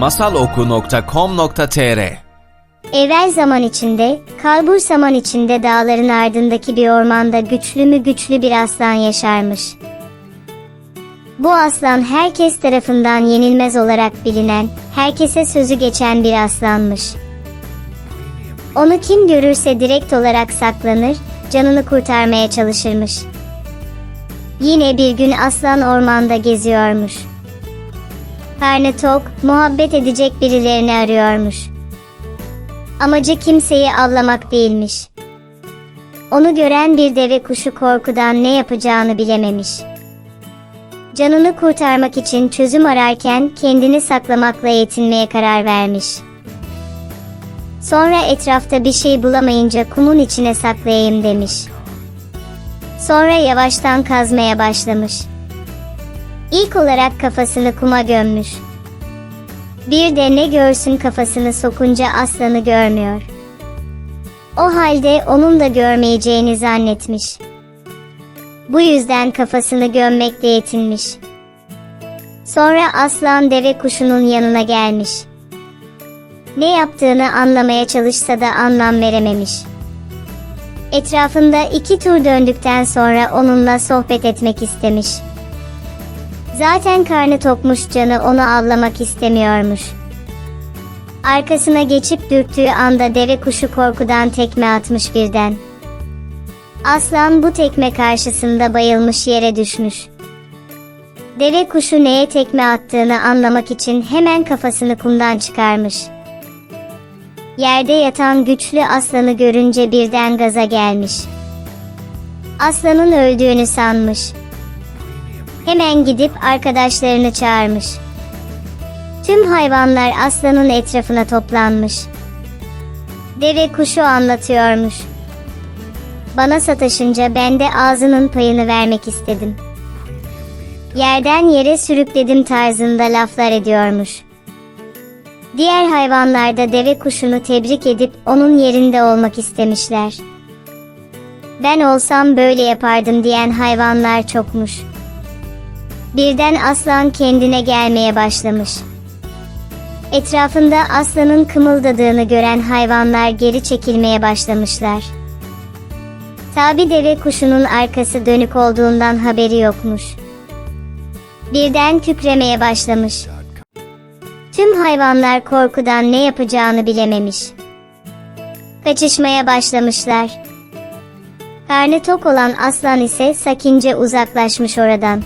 masaloku.com.tr Evvel zaman içinde, kalbur zaman içinde dağların ardındaki bir ormanda güçlü mü güçlü bir aslan yaşarmış. Bu aslan herkes tarafından yenilmez olarak bilinen, herkese sözü geçen bir aslanmış. Onu kim görürse direkt olarak saklanır, canını kurtarmaya çalışırmış. Yine bir gün aslan ormanda geziyormuş. Karnı tok, muhabbet edecek birilerini arıyormuş. Amacı kimseyi avlamak değilmiş. Onu gören bir deve kuşu korkudan ne yapacağını bilememiş. Canını kurtarmak için çözüm ararken kendini saklamakla yetinmeye karar vermiş. Sonra etrafta bir şey bulamayınca kumun içine saklayayım demiş. Sonra yavaştan kazmaya başlamış. İlk olarak kafasını kuma gömmüş. Bir de ne görsün kafasını sokunca aslanı görmüyor. O halde onun da görmeyeceğini zannetmiş. Bu yüzden kafasını gömmekle yetinmiş. Sonra aslan deve kuşunun yanına gelmiş. Ne yaptığını anlamaya çalışsa da anlam verememiş. Etrafında iki tur döndükten sonra onunla sohbet etmek istemiş. Zaten karnı tokmuş canı onu avlamak istemiyormuş. Arkasına geçip dürttüğü anda deve kuşu korkudan tekme atmış birden. Aslan bu tekme karşısında bayılmış yere düşmüş. Deve kuşu neye tekme attığını anlamak için hemen kafasını kumdan çıkarmış. Yerde yatan güçlü aslanı görünce birden gaza gelmiş. Aslanın öldüğünü sanmış. Hemen gidip arkadaşlarını çağırmış. Tüm hayvanlar aslanın etrafına toplanmış. Deve kuşu anlatıyormuş. Bana sataşınca ben de ağzının payını vermek istedim. Yerden yere sürükledim tarzında laflar ediyormuş. Diğer hayvanlar da deve kuşunu tebrik edip onun yerinde olmak istemişler. Ben olsam böyle yapardım diyen hayvanlar çokmuş. Birden aslan kendine gelmeye başlamış. Etrafında aslanın kımıldadığını gören hayvanlar geri çekilmeye başlamışlar. Tabi deve kuşunun arkası dönük olduğundan haberi yokmuş. Birden kükremeye başlamış. Tüm hayvanlar korkudan ne yapacağını bilememiş. Kaçışmaya başlamışlar. Karnı tok olan aslan ise sakince uzaklaşmış oradan.